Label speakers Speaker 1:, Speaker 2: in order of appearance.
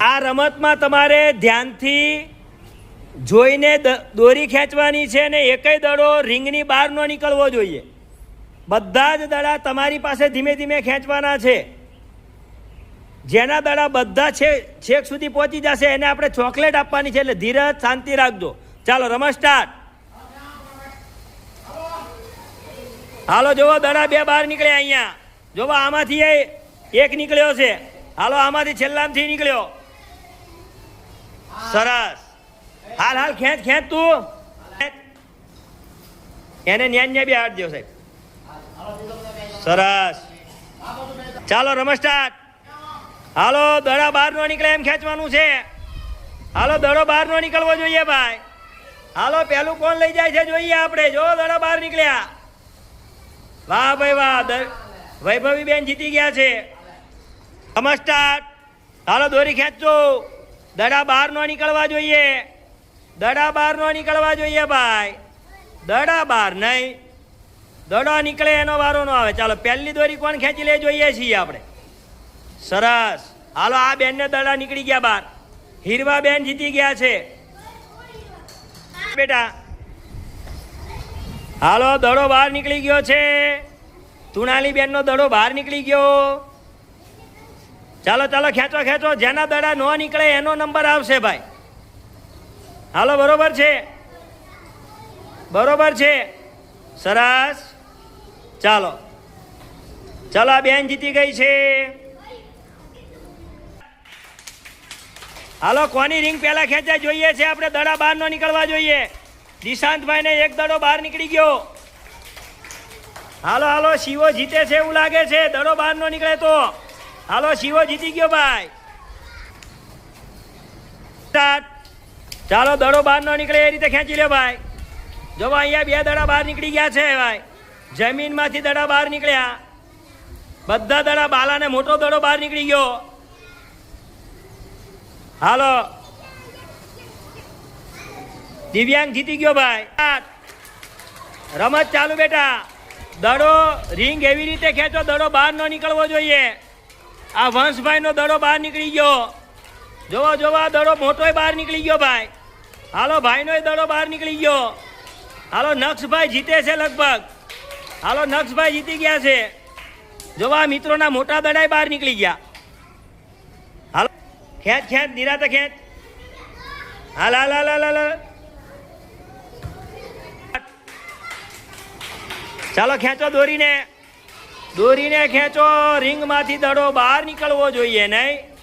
Speaker 1: આ રમતમાં તમારે ધ્યાનથી જોઈને દોરી ખેંચવાની છે ને એકય દડો રિંગની બહાર ન નીકળવો જોઈએ. બધા જ દડા તમારી પાસે ધીમે ધીમે ખેંચવાના છે. જેના દડા બધા છે, છેક સુધી પહોંચી જશે, એને આપણે ચોકલેટ આપવાની છે, એટલે ધીરજ, શાંતિ રાખજો. ચાલો, રમત સ્ટાર્ટ હાલો જોવો દડા બે બહાર નીકળ્યા અહીંયા. જોવો આમાંથી એક નીકળ્યો છે. હાલો, આમાંથી છેલ્લામાંથી નીકળ્યો. સરસ. હાલ હાલ, ખેંચ ખેંચ તું. એને ન્યાન ન્યા બી હાથ દો સાહેબ. સરસ. ચાલો સ્ટાર્ટ હાલો, દડા બહાર નો નીકળે એમ ખેંચવાનું છે. હાલો, દડો બહાર નો નીકળવો જોઈએ ભાઈ. હાલો પેલું કોણ લઈ જાય છે જોઈએ આપણે. જો, દડા બહાર નીકળ્યા. વાહ ભાઈ, વાહ. વૈભવી બેન જીતી ગયા છે. સ્ટાર્ટ હાલો, દોરી ખેંચજો દડા બહાર નો નીકળવા જોઈએ. દડા બહાર નો નીકળવા જોઈએ ભાઈ. દડા બહાર નહીં. દડો નીકળે એનો વારો ન આવે. ચાલો, પહેલી દોરી કોણ ખેંચી લે જોઈએ છીએ આપણે? સરસ. હાલો, આ બેનને દડા નીકળી ગયા બહાર હીરવા બેન જીતી ગયા છે. બેટા. હાલો, દડો બહાર નીકળી ગયો છે. તુણાલી બેનનો દડો બહાર નીકળી ગયો. ચાલો ચાલો, ખેંચો ખેંચો. જેના દડા ન નીકળે, એનો નંબર આવશે, ભાઈ. હાલો, બરોબર છે? બરોબર છે? સરસ. ચાલો. ચાલો, આ બેન જીતી ગઈ છે. હાલો, કોની રિંગ પહેલા ખેંચાય જોઈએ છે? આપણે દડા બહાર નો નીકળવા જોઈએ. દિશાંતભાઈ ને એક દડો બહાર નીકળી ગયો. હાલો હાલો, શિવો જીતે છે એવું લાગે છે. દડો બહાર નો નીકળે તો. હાલો, શિવો જીતી ગયો ભાઈ. ચાલો, દડો બહાર ન નીકળે, એ રીતે ખેંચી લે ભાઈ. જો અહીંયા બે દડા બહાર નીકળી ગયા છે ભાઈ. જમીનમાંથી દડા બહાર નીકળ્યા. બધા દડા બાલાને મોટો દડો બહાર નીકળી ગયો. હાલો. દિવ્યાંગ જીતી ગયો ભાઈ. રમત ચાલુ બેટા. દડો રિંગ એવી રીતે ખેંચો, દડો બહાર ન નીકળવો જોઈએ. આ વંશભાઈનો દડો બહાર નીકળી ગયો. જોવો જોવો દડો મોટોય બહાર નીકળી ગયો ભાઈ. હાલો, ભાઈનોય દડો બહાર નીકળી ગયો. હાલો નક્ષભાઈ જીતે છે લગભગ. હાલો નક્ષભાઈ જીતી ગયા છે. જોવા મિત્રોના મોટા દડાય બહાર નીકળી ગયા. હાલો, ખેંચ ખેંચ, નિરાતે ખેંચ. હાલ હાલ હાલ હાલ હાલ. ચાલો, ખેંચો દોરીને. દોરીને ખેંચો રિંગમાંથી દડો બહાર નીકળવો જોઈએ નહીં.